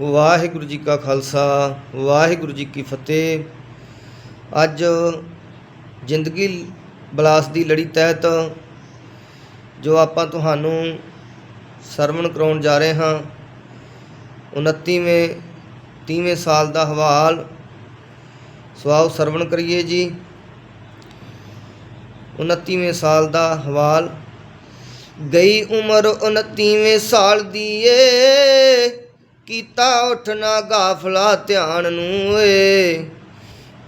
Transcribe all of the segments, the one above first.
ਵਾਹਿਗੁਰੂ ਜੀ ਕਾ ਖਾਲਸਾ, ਵਾਹਿਗੁਰੂ ਜੀ ਕੀ ਫਤਿਹ। ਅੱਜ ਜ਼ਿੰਦਗੀ ਬਲਾਸ ਦੀ ਲੜੀ ਤਹਿਤ ਜੋ ਆਪਾਂ ਤੁਹਾਨੂੰ ਸਰਵਣ ਕਰਾਉਣ ਜਾ ਰਹੇ ਹਾਂ 29ਵੇਂ 30ਵੇਂ ਸਾਲ ਦਾ ਹਵਾਲ ਸੋ ਸਰਵਣ ਕਰੀਏ ਜੀ। 29ਵੇਂ ਸਾਲ ਦਾ ਹਵਾਲ, ਗਈ ਉਮਰ 29ਵੇਂ ਸਾਲ ਦੀ ਏ। ਕੀਤਾ ਉਠਣਾ ਗਾਫਲਾ ਧਿਆਨ ਨੂੰ ਏ।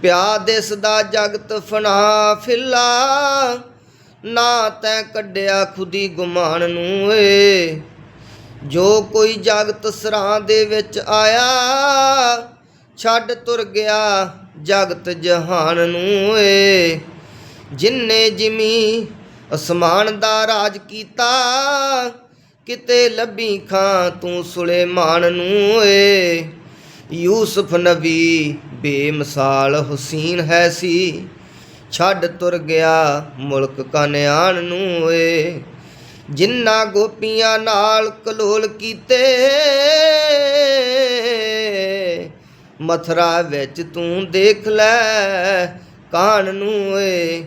ਪਿਆ ਦਿਸਦਾ ਜਗਤ ਫਨਾ ਫਿੱਲਾ, ਨਾ ਤੈਂ ਕੱਢਿਆ ਖੁਦੀ ਗੁਮਾਨ ਨੂੰ ਏ। ਜੋ ਕੋਈ ਜਗਤ ਸਰਾਂ ਦੇ ਵਿੱਚ ਆਇਆ, ਛੱਡ ਤੁਰ ਗਿਆ ਜਗਤ ਜਹਾਨ ਨੂੰ ਏ। ਜਿਨਨੇ ਜਿਮੀ ਅਸਮਾਨ ਦਾ ਰਾਜ ਕੀਤਾ ਕਿਤੇ ਲੱਭੀ ਖਾਂ ਤੂੰ ਸੁਲੇਮਾਨ ਨੂੰ ਏ। ਯੂਸਫ ਨਬੀ ਬੇਮਿਸਾਲ ਹੁਸੈਨ ਹੈ ਸੀ। ਛੱਡ ਤੁਰ ਗਿਆ ਮੁਲਕ ਕਨਿਆਨ ਨੂੰ ਏ। ਜਿੰਨਾ ਗੋਪੀਆਂ ਨਾਲ ਕਲੋਲ ਕੀਤੇ, ਮਥਰਾ ਵਿੱਚ ਤੂੰ ਦੇਖ ਲੈ ਕਾਨ ਨੂੰ ਏ।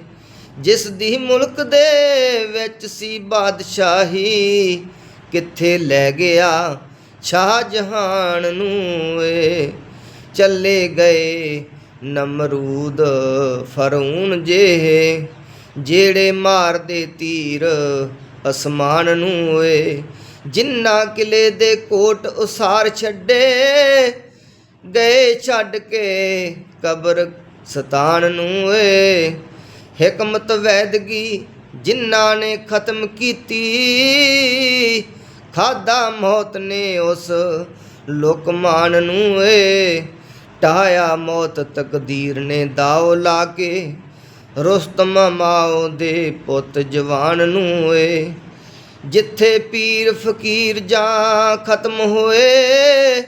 ਜਿਸ ਦੀ ਮੁਲਕ ਦੇ ਵਿੱਚ ਸੀ ਬਾਦਸ਼ਾਹੀ ਕਿੱਥੇ ਲੈ ਗਿਆ? ਸ਼ਾਹ ਜਹਾਨ ਨੂੰ ਏ ਚੱਲੇ ਗਏ ਨਮਰੂਦ ਫਰਊਨ ਜੇ ਜਿਹੜੇ ਮਾਰਦੇ ਤੀਰ ਅਸਮਾਨ ਨੂੰ ਏ। ਜਿੰਨਾ ਕਿਲੇ ਦੇ ਕੋਟ ਉਸਾਰ ਛੱਡੇ, ਗਏ ਛੱਡ ਕੇ ਕਬਰ ਸਤਾਨ ਨੂੰ ਏ। ਹਕਮਤ ਵੈਦਗੀ ਜਿਨ੍ਹਾਂ ਨੇ ਖਤਮ ਕੀਤੀ ਖਾਦਾ ਮੌਤ ਨੇ ਉਸ ਲੋਕਮਾਨ ਨੂੰ ਏ। ਟਾਇਆ ਮੌਤ ਤਕਦੀਰ ਨੇ ਦਾਉ ਲਾ ਕੇ, ਰੁਸਤਮ ਮਾਓ ਦੇ ਪੁੱਤ ਜਵਾਨ ਨੂੰ ਏ। ਜਿੱਥੇ ਪੀਰ ਫਕੀਰ ਜਾਂ ਖਤਮ ਹੋਏ,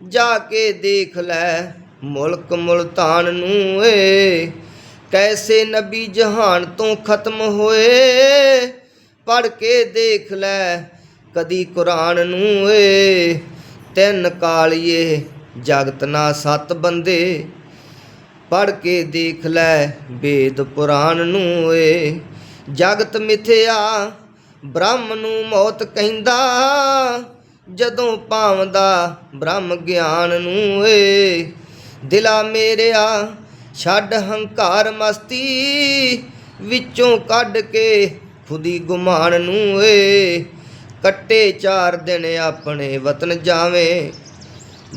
ਜਾ ਕੇ ਦੇਖ ਲੈ ਮੁਲਕ ਮੁਲਤਾਨ ਨੂੰ ਏ। ਕੈਸੇ ਨਬੀ ਜਹਾਨ ਤੋਂ ਖਤਮ ਹੋਏ ਪੜ ਕੇ ਦੇਖ ਲੈ ਕਦੀ ਕੁਰਾਨ ਨੂੰ ਏ, ਤਿੰਨ ਕਾਲੀਏ ਜਗਤ ਨਾ ਸਤ ਬੰਦੇ। ਪੜ ਕੇ ਦੇਖ ਲੈ ਵੇਦ ਪੁਰਾਣ ਨੂੰ ਏ, ਜਗਤ ਮਿਥਿਆ ਬ੍ਰਹਮ ਨੂੰ ਮੌਤ ਕਹਿੰਦਾ। ਜਦੋਂ ਪਾਵਦਾ ਬ੍ਰਹਮ ਗਿਆਨ ਨੂੰ ਏ, ਦਿਲਾ ਮੇਰਿਆ ਛੱਡ ਹੰਕਾਰ ਮਸਤੀ। ਵਿੱਚੋਂ ਕੱਢ ਕੇ ਖੁਦੀ ਗੁਮਾਨ ਨੂੰ ਏ ਕੱਟੇ ਚਾਰ ਦਿਨ ਆਪਣੇ ਵਤਨ ਜਾਵੇਂ।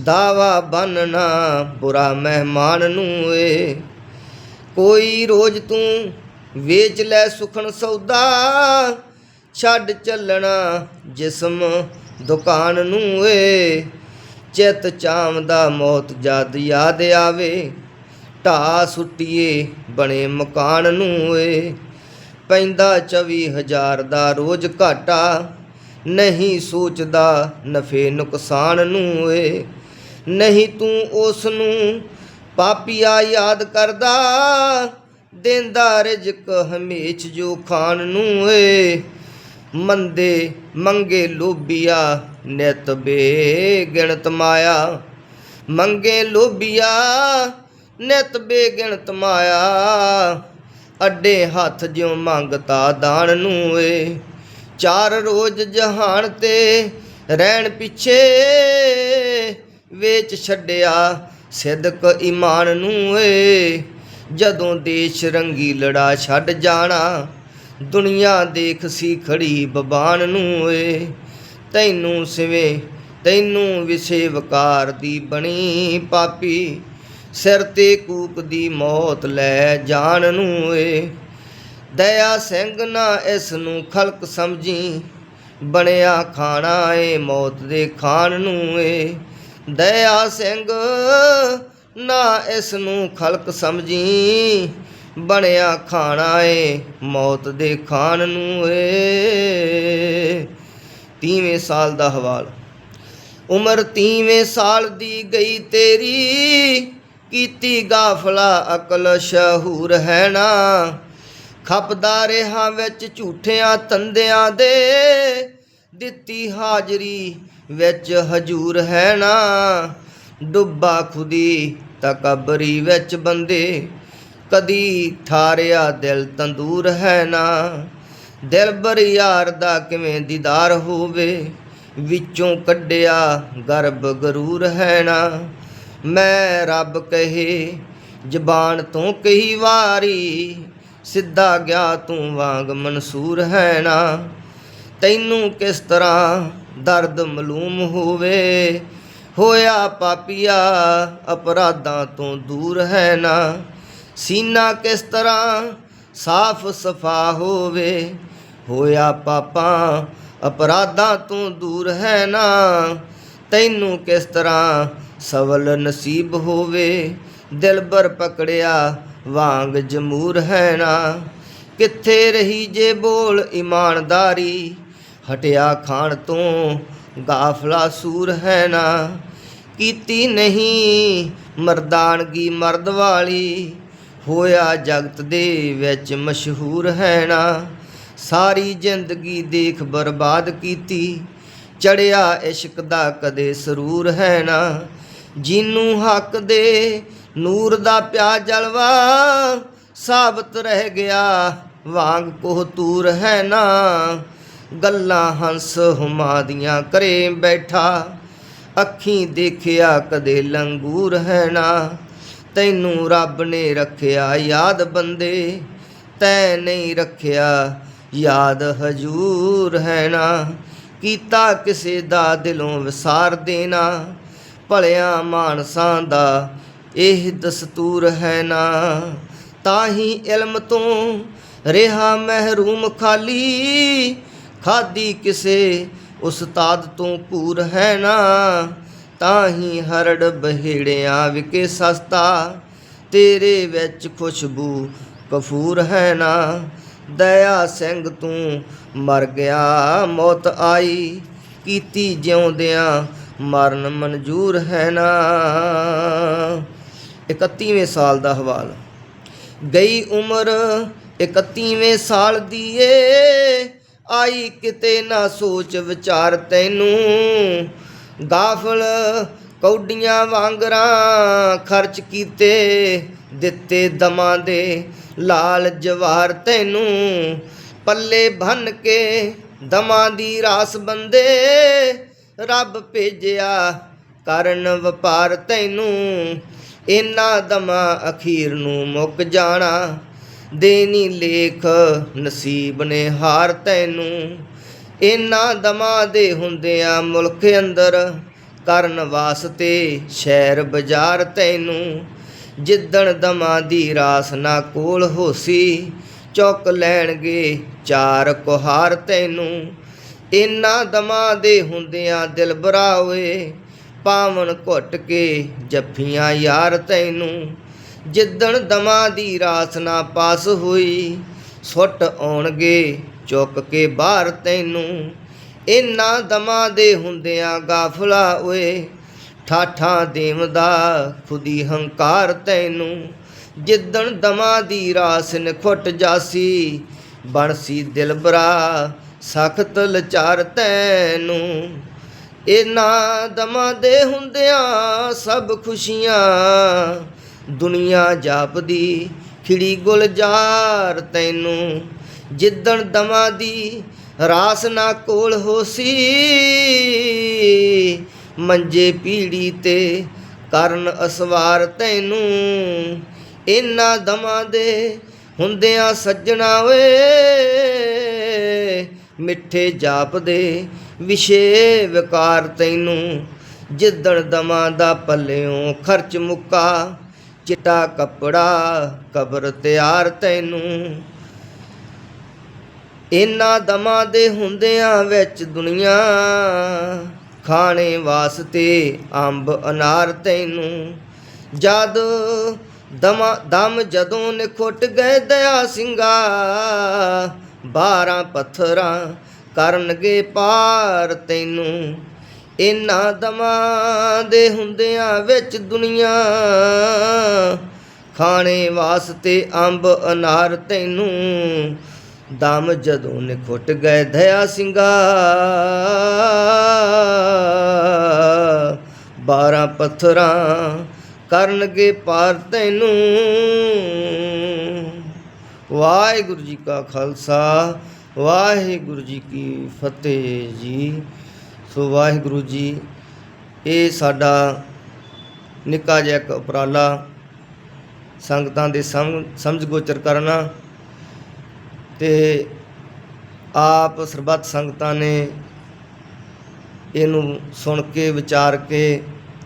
ਦਾਵਾ ਬੰਨਣਾ ਬੁਰਾ ਮਹਿਮਾਨ ਨੂੰ ਏ। ਕੋਈ ਰੋਜ਼ ਤੂੰ ਵੇਚ ਲੈ ਸੁਖਣ ਸੌਦਾ। ਛੱਡ ਚੱਲਣਾ ਜਿਸਮ ਦੁਕਾਨ ਨੂੰ ਏ। ਚਿਤ ਚਾਮਦਾ ਮੌਤ ਜਦ ਯਾਦ ਆਵੇ। ਢਾ ਸੁੱਟੀਏ ਬਣੇ ਮਕਾਨ ਨੂੰ ਏ। ਪੈਂਦਾ 24000 ਦਾ ਰੋਜ਼ ਘਾਟਾ। ਨਹੀਂ ਸੋਚਦਾ, ਨਫੇ ਨੁਕਸਾਨ ਨੂੰ ਏ। ਨਹੀਂ ਤੂੰ ਉਸ ਨੂੰ ਪਾਪੀਆ ਯਾਦ ਕਰਦਾ, ਦਿੰਦਾ ਰਿਜ਼ਕ ਹਮੇਚ ਜੋ ਖਾਨ ਨੂੰ ਏ। ਮੰਦੇ ਮੰਗੇ ਲੋਭੀਆ ਨਿਤ ਬੇਗਿਣਤ ਮਾਇਆ। ਮੰਗੇ ਲੋਭੀਆ ਨਿਤ ਬੇਗਿਣਤ ਮਾਇਆ। ਅੱਡੇ ਹੱਥ ਜਿਉ ਮੰਗਤਾ ਦਾਨ ਨੂੰ ਏ। ਚਾਰ ਰੋਜ਼ ਜਹਾਨ ਤੇ ਰਹਿਣ ਪਿੱਛੇ ਵੇਚ ਛੱਡਿਆ ਸਿਦਕ ਈਮਾਨ ਨੂੰ ਏ। ਜਦੋਂ ਦੇਸ਼ ਰੰਗੀ ਲੜਾ ਛੱਡ ਜਾਣਾ, ਦੁਨੀਆ ਦੇਖ ਸੀ ਖੜੀ ਬਬਾਨ ਨੂੰ ਏ। ਤੈਨੂੰ ਸਿਵੇਂ, ਤੈਨੂੰ ਵਿਸੇ ਵਕਾਰ ਦੀ ਬਣੀ ਪਾਪੀ। ਸਿਰ ਤੇ ਕੂਕ ਦੀ ਮੌਤ ਲੈ ਜਾਣ ਨੂੰ ਏ। ਦਇਆ ਸਿੰਘ ਨਾ ਇਸ ਨੂੰ ਖਲਕ ਸਮਝੀ। ਬਣਿਆ ਖਾਣਾ ਏ, ਮੌਤ ਦੇ ਖਾਣ ਨੂੰ ਏ। ਦਇਆ ਸਿੰਘ ਨਾ ਇਸ ਨੂੰ ਖਲਕ ਸਮਝੀ। ਬਣਿਆ ਖਾਣਾ ਏ, ਮੌਤ ਦੇ ਖਾਣ ਨੂੰ ਏ। ਤੀਵੇਂ ਸਾਲ ਦਾ ਹਵਾਲ। ਉਮਰ ਤੀਵੇਂ ਸਾਲ ਦੀ ਗਈ ਤੇਰੀ। ਕੀਤੀ ਗਾਫਲਾ ਅਕਲ ਸ਼ਹੂਰ ਹੈ ਨਾ। ਖਪਦਾ ਰਿਹਾ ਵਿੱਚ ਝੂਠਿਆਂ ਤੰਦਿਆਂ ਦੇ, ਦਿੱਤੀ ਹਾਜ਼ਰੀ ਵਿੱਚ ਹਜੂਰ ਹੈ ਨਾ। ਡੁੱਬਾ ਖੁਦੀ ਤਕਬਰੀ ਵਿੱਚ ਬੰਦੇ, ਕਦੀ ਥਾਰਿਆ ਦਿਲ ਤੰਦੂਰ ਹੈ ਨਾ। ਦਿਲ ਬਰ ਯਾਰ ਦਾ ਕਿਵੇਂ ਦੀਦਾਰ ਹੋਵੇ, ਵਿੱਚੋਂ ਕੱਢਿਆ ਗਰਬ ਗਰੂਰ ਹੈ ਨਾ। ਮੈਂ ਰੱਬ ਕਹੇ, ਜ਼ਬਾਨ ਤੋਂ ਕਈ ਵਾਰੀ ਸਿੱਧਾ ਗਿਆ ਤੂੰ ਵਾਂਗ ਮਨਸੂਰ ਹੈ ਨਾ। ਤੈਨੂੰ ਕਿਸ ਤਰ੍ਹਾਂ ਦਰਦ ਮਲੂਮ ਹੋਵੇ? ਹੋਇਆ ਪਾਪੀਆ, ਅਪਰਾਧਾਂ ਤੋਂ ਦੂਰ ਹੈ ਨਾ। ਸੀਨਾ ਕਿਸ ਤਰ੍ਹਾਂ ਸਾਫ਼ ਸਫਾ ਹੋਵੇ? ਹੋਇਆ ਪਾਪਾਂ, ਅਪਰਾਧਾਂ ਤੋਂ ਦੂਰ ਹੈ ਨਾ। ਤੈਨੂੰ ਕਿਸ ਤਰ੍ਹਾਂ ਸਵਲ ਨਸੀਬ ਹੋਵੇ? ਦਿਲ ਦਿਲਬਰ ਪਕੜਿਆ ਵਾਂਗ ਜਮੂਰ ਹੈ ਨਾ। ਕਿੱਥੇ ਰਹੀ ਜੇ ਬੋਲ ਇਮਾਨਦਾਰੀ? ਹਟਿਆ ਖਾਣ ਤੋਂ ਗਾਫਲਾ ਸੂਰ ਹੈ ਨਾ। ਕੀਤੀ ਨਹੀਂ ਮਰਦਾਨਗੀ ਮਰਦ ਵਾਲੀ। ਹੋਇਆ ਜਗਤ ਦੇ ਵਿੱਚ ਮਸ਼ਹੂਰ ਹੈ ਨਾ। ਸਾਰੀ ਜ਼ਿੰਦਗੀ ਦੇਖ ਬਰਬਾਦ ਕੀਤੀ। ਚੜਿਆ ਇਸ਼ਕ ਦਾ ਕਦੇ ਸਰੂਰ ਹੈ ਨਾ। ਜਿਹਨੂੰ ਹੱਕ ਦੇ ਨੂਰ ਦਾ ਪਿਆ ਜਲਵਾ, ਸਾਬਤ ਰਹਿ ਗਿਆ, ਵਾਂਗ ਕੋਹ ਤੂਰ ਹੈ ਨਾ। ਗੱਲਾਂ ਹੰਸ ਹੁਮਾ ਦੀਆਂ ਕਰੇ ਬੈਠਾ, ਅੱਖੀਂ ਦੇਖਿਆ ਕਦੇ ਲੰਗੂਰ ਹੈ ਨਾ। ਤੈਨੂੰ ਰੱਬ ਨੇ ਰੱਖਿਆ ਯਾਦ ਬੰਦੇ, ਤੈ ਨਹੀਂ ਰੱਖਿਆ ਯਾਦ ਹਜੂਰ ਹੈ ਨਾ। ਕੀਤਾ ਕਿਸੇ ਦਾ ਦਿਲੋਂ ਵਿਸਾਰ ਦੇਣਾ, ਭਲਿਆ ਮਾਨਸਾਂ ਦਾ ਇਹ ਦਸਤੂਰ ਹੈ ਨਾ। ਤਾਂ ਹੀ ਇਲਮ ਤੋਂ ਰਿਹਾ ਮਹਿਰੂਮ ਖਾਲੀ। ਖਾਦੀ ਕਿਸੇ ਉਸਤਾਦ ਤੋਂ ਪੂਰ ਹੈ ਨਾ। ਤਾਂ ਹੀ ਹਰੜ ਬਹਿੜਿਆਂ ਵਿਕੇ ਸਸਤਾ। ਤੇਰੇ ਵਿੱਚ ਖੁਸ਼ਬੂ ਕਫੂਰ ਹੈ ਨਾ। ਦਇਆ ਸਿੰਘ ਤੂੰ ਮਰ ਗਿਆ, ਮੌਤ ਆਈ। ਕੀਤੀ ਜਿਉਂਦਿਆਂ ਮਰਨ ਮਨਜੂਰ ਹੈ ਨਾ। 31ਵੇਂ ਸਾਲ ਦਾ ਹਵਾਲ। ਗਈ ਉਮਰ 31ਵੇਂ ਸਾਲ ਦੀ ਏ। ਆਈ ਕਿਤੇ ਨਾ ਸੋਚ ਵਿਚਾਰ ਤੈਨੂੰ। ਗਾਫਲ ਕੌਡੀਆਂ ਵਾਂਗਰਾਂ ਖਰਚ ਕੀਤੇ, ਦਿੱਤੇ ਦਮਾਂ ਦੇ ਲਾਲ ਜਵਾਰ ਤੈਨੂੰ। ਪੱਲੇ ਭੰਨ ਕੇ ਦਮਾਂ ਦੀ ਰਾਸ ਬੰਦੇ, ਰੱਬ ਭੇਜਿਆ ਕਰਨ ਵਪਾਰ ਤੈਨੂੰ। ਇਨਾ ਦਮਾ ਅਖੀਰ ਨੂੰ ਮੁੱਕ ਜਾਣਾ। ਦੇਨੀ ਲੇਖ ਨਸੀਬ ਨੇ ਹਾਰ ਤੈਨੂੰ। ਇਨਾ ਦਮਾ ਦੇ ਹੁੰਦਿਆਂ ਮੁਲਕ ਅੰਦਰ ਕਰਨ ਵਾਸਤੇ ਸ਼ਹਿਰ ਬਾਜ਼ਾਰ ਤੈਨੂੰ। ਜਿੱਦਣ ਦਮਾ ਦੀ ਰਾਸ ਨਾ ਕੋਲ ਹੋਸੀ, ਚੁੱਕ ਲੈਣਗੇ ਚਾਰ ਕੁਹਾਰ ਤੈਨੂੰ। ਇਨਾ ਦਮਾ ਦੇ ਹੁੰਦਿਆਂ ਦਿਲ ਬਰਾਵੇ ਪਾਵਨ ਘੁੱਟ ਕੇ ਜੱਫੀਆਂ ਯਾਰ ਤੈਨੂੰ। ਜਿੱਦਣ ਦਮਾ ਦੀ ਰਾਸ ਨਾ ਪਾਸ ਹੋਈ, ਸੁੱਟ ਆਉਣਗੇ ਚੁੱਕ ਕੇ ਬਾਹਰ ਤੈਨੂੰ। ਇਨਾ ਦਮਾ ਦੇ ਹੁੰਦਿਆਂ ਗਾਫਲਾ ਓਏ, ਠਾਠਾਂ ਦੇਵਦਾ ਖੁਦੀ ਹੰਕਾਰ ਤੈਨੂੰ। ਜਿੱਦਣ ਦਮਾ ਦੀ ਰਾਸ ਨਖੁੱਟ ਜਾਸੀ, ਬਣਸੀ ਦਿਲਬਰਾ ਸਖਤ ਲਚਾਰ ਤੈਨੂੰ। ਇਨਾ ਦਮਾਂ ਦੇ ਹੁੰਦਿਆਂ ਸਭ ਖੁਸ਼ੀਆਂ ਦੁਨੀਆ ਜਾਪਦੀ, ਖਿੜੀ ਗੁਲਜ਼ਾਰ ਤੈਨੂੰ। ਜਿੱਦਣ ਦਮਾਂ ਦੀ ਰਾਸ ਨਾ ਕੋਲ ਹੋਸੀ, ਮੰਜੇ ਪੀੜੀ ਤੇ ਕਰਨ ਅਸਵਾਰ ਤੈਨੂੰ। ਇਨਾ ਦਮਾਂ ਦੇ ਹੁੰਦਿਆਂ ਸੱਜਣਾ ਓਏ ਮਿੱਠੇ ਜਾਪਦੇ ਵਿਸ਼ੇ ਵਿਕਾਰ ਤੈਨੂੰ। ਜਿੱਦਣ ਦਮਾਂ ਦਾ ਪੱਲਿਓਂ ਖਰਚ ਮੁੱਕਾ, ਚਿੱਟਾ ਕੱਪੜਾ ਕਬਰ ਤਿਆਰ ਤੈਨੂੰ। ਇਨ੍ਹਾਂ ਦਮਾਂ ਦੇ ਹੁੰਦਿਆਂ ਵਿੱਚ ਦੁਨੀਆ ਖਾਣੇ ਵਾਸਤੇ ਅੰਬ ਅਨਾਰ ਤੈਨੂੰ। ਜਦ ਦਮਾ ਦਮ ਜਦੋਂ ਨਿਖੁੱਟ ਗਏ ਦਇਆ ਸਿੰਘਾ ਬਾਰਾਂ ਪੱਥਰਾਂ ਕਰਨਗੇ ਪਾਰ ਤੈਨੂੰ। ਇਨਾ ਦਮਾਂ ਦੇ ਹੁੰਦਿਆਂ ਵਿੱਚ ਦੁਨੀਆ ਖਾਣੇ ਵਾਸਤੇ ਅੰਬ ਅਨਾਰ ਤੈਨੂੰ। ਦਮ ਜਦੋਂ ਨਿਖੁੱਟ ਗਏ ਦਇਆ ਸਿੰਘਾ, ਬਾਰਾਂ ਪੱਥਰਾਂ ਕਰਨਗੇ ਪਾਰ ਤੈਨੂੰ। ਵਾਹਿਗੁਰੂ ਜੀ ਕਾ ਖਾਲਸਾ, ਵਾਹਿਗੁਰੂ ਜੀ ਕੀ ਫਤਿਹ ਜੀ। ਸੋ ਵਾਹਿਗੁਰੂ ਜੀ, ਇਹ ਸਾਡਾ ਨਿੱਕਾ ਜਿਹਾ ਇੱਕ ਉਪਰਾਲਾ ਸੰਗਤਾਂ ਦੇ ਸਮ- ਸਮਝ ਗੋਚਰ ਕਰਨਾ ਤੇ ਆਪ ਸਰਬੱਤ ਸੰਗਤਾਂ ਨੇ ਇਹਨੂੰ ਸੁਣ ਕੇ, ਵਿਚਾਰ ਕੇ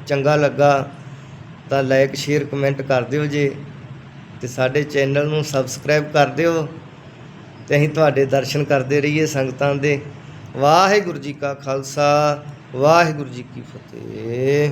ਚੰਗਾ ਲੱਗਾ ਤਾਂ ਲਾਈਕ ਸ਼ੇਅਰ ਕਮੈਂਟ ਕਰ ਦਿਓ ਜੇ। ਤੇ ਸਾਡੇ ਚੈਨਲ ਨੂੰ ਸਬਸਕ੍ਰਾਈਬ ਕਰ ਦਿਓ ਤੇ ਅਸੀਂ ਤੁਹਾਡੇ ਦਰਸ਼ਨ ਕਰਦੇ ਰਹੀਏ ਸੰਗਤਾਂ ਦੇ। ਵਾਹਿਗੁਰੂ ਜੀ ਕਾ ਖਾਲਸਾ, ਵਾਹਿਗੁਰੂ ਜੀ ਕੀ ਫਤਿਹ।